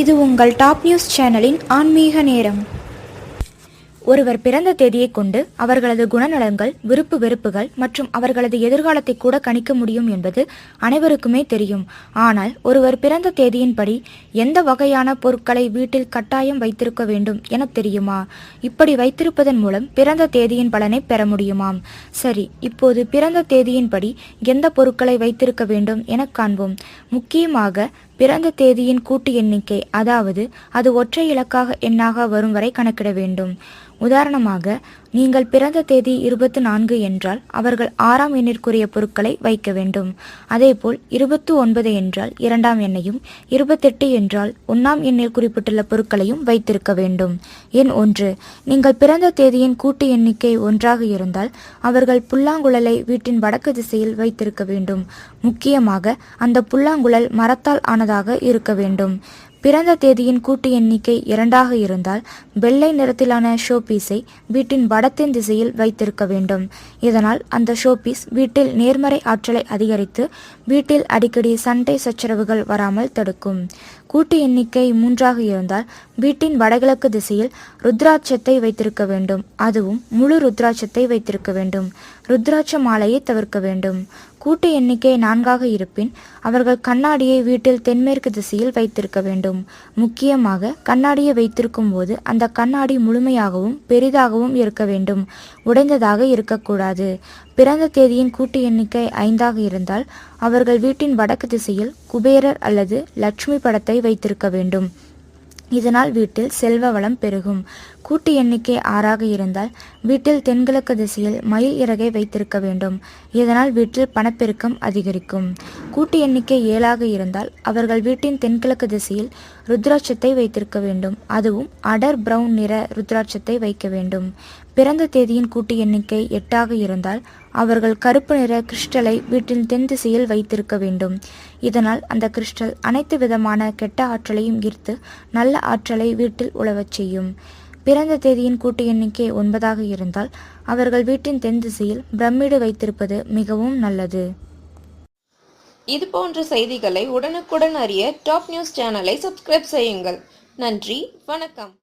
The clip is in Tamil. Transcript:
இது உங்கள் டாப் நியூஸ் சேனலின் ஆன்மீக நேரம். ஒருவர் பிறந்த தேதியை கொண்டு அவர்களது குணநலன்கள் விருப்பு வெறுப்புகள் மற்றும் அவர்களது எதிர்காலத்தை கூட கணிக்க முடியும் என்பது அனைவருக்குமே தெரியும். ஆனால் ஒருவர் பிறந்த தேதியின்படி எந்த வகையான பொருட்களை வீட்டில் கட்டாயம் வைத்திருக்க வேண்டும் என தெரியுமா? இப்படி வைத்திருப்பதன் மூலம் பிறந்த தேதியின் பலனை பெற முடியுமாம்? சரி இப்போது பிறந்த தேதியின்படி எந்த பொருட்களை வைத்திருக்க வேண்டும் என காண்போம். முக்கியமாக பிறந்த தேதியின் கூட்டு எண்ணிக்கை அதாவது அது ஒற்றை இலக்காக எண்ணாக வரும் வரை கணக்கிட வேண்டும். உதாரணமாக நீங்கள் பிறந்த தேதி இருபத்து நான்கு என்றால் அவர்கள் ஆறாம் எண்ணிற்குரிய பொருட்களை வைக்க வேண்டும். அதேபோல் இருபத்து ஒன்பது என்றால் இரண்டாம் எண்ணையும் இருபத்தெட்டு என்றால் ஒன்றாம் எண்ணில் குறிப்பிட்டுள்ள பொருட்களையும் வைத்திருக்க வேண்டும். எண் ஒன்று. நீங்கள் பிறந்த தேதியின் கூட்டு எண்ணிக்கை ஒன்றாக இருந்தால் அவர்கள் புல்லாங்குழலை வீட்டின் வடக்கு திசையில் வைத்திருக்க வேண்டும். முக்கியமாக அந்த புல்லாங்குழல் மரத்தால் ஆனதாக இருக்க வேண்டும். பிறந்த தேதியின் கூட்டு எண்ணிக்கை இரண்டாக இருந்தால் வெள்ளை நிறத்திலான ஷோபீஸை வீட்டின் வடத்தின் திசையில் வைத்திருக்க வேண்டும். இதனால் அந்த ஷோபீஸ் வீட்டில் நேர்மறை ஆற்றலை அதிகரித்து வீட்டில் அடிக்கடி சண்டை சச்சரவுகள் வராமல் தடுக்கும். கூட்டு எண்ணிக்கை மூன்றாக இருந்தால் வீட்டின் வடகிழக்கு திசையில் ருத்ராட்சத்தை வைத்திருக்க வேண்டும். அதுவும் முழு ருத்ராட்சத்தை வைத்திருக்க வேண்டும். ருத்ராட்ச மாலையை தவிர்க்க வேண்டும். கூட்டு எண்ணிக்கை நான்காக இருப்பின் அவர்கள் கண்ணாடியை வீட்டில் தென்மேற்கு திசையில் வைத்திருக்க வேண்டும். முக்கியமாக கண்ணாடியை வைத்திருக்கும் போது அந்த கண்ணாடி முழுமையாகவும் பெரிதாகவும் இருக்க வேண்டும். உடைந்ததாக இருக்கக்கூடாது. பிறந்த தேதியின் கூட்டு எண்ணிக்கை ஐந்தாக இருந்தால் அவர்கள் வீட்டின் வடக்கு திசையில் குபேரர் அல்லது லட்சுமி படத்தை வைத்திருக்க வேண்டும். இதனால் வீட்டில் செல்வ வளம் பெருகும். கூட்டு எண்ணிக்கை ஆறாக இருந்தால் வீட்டில் தென்கிழக்கு திசையில் மயில் இறகை வைத்திருக்க வேண்டும். இதனால் வீட்டில் பணப்பெருக்கம் அதிகரிக்கும். கூட்டு எண்ணிக்கை ஏழாக இருந்தால் அவர்கள் வீட்டின் தென்கிழக்கு திசையில் ருத்ராட்சத்தை வைத்திருக்க வேண்டும். அதுவும் அடர் பிரவுன் நிற ருத்ராட்சத்தை வைக்க வேண்டும். பிறந்த தேதியின் கூட்டு எண்ணிக்கை எட்டாக இருந்தால் அவர்கள் கருப்பு நிற கிறிஸ்டலை வீட்டின் தென் திசையில் வைத்திருக்க வேண்டும். இதனால் அந்த கிறிஸ்டல் அனைத்து விதமான கெட்ட ஆற்றலையும் ஈர்த்து நல்ல ஆற்றலை வீட்டில் உழவச் செய்யும். பிறந்த தேதியின் கூட்டு எண்ணிக்கை ஒன்பதாக இருந்தால் அவர்கள் வீட்டின் தென் திசையில் பிரமிடு வைத்திருப்பது மிகவும் நல்லது. இது போன்ற செய்திகளை உடனுக்குடன் அறிய டாப் நியூஸ் சேனலை சப்ஸ்கிரைப் செய்யுங்கள். நன்றி வணக்கம்.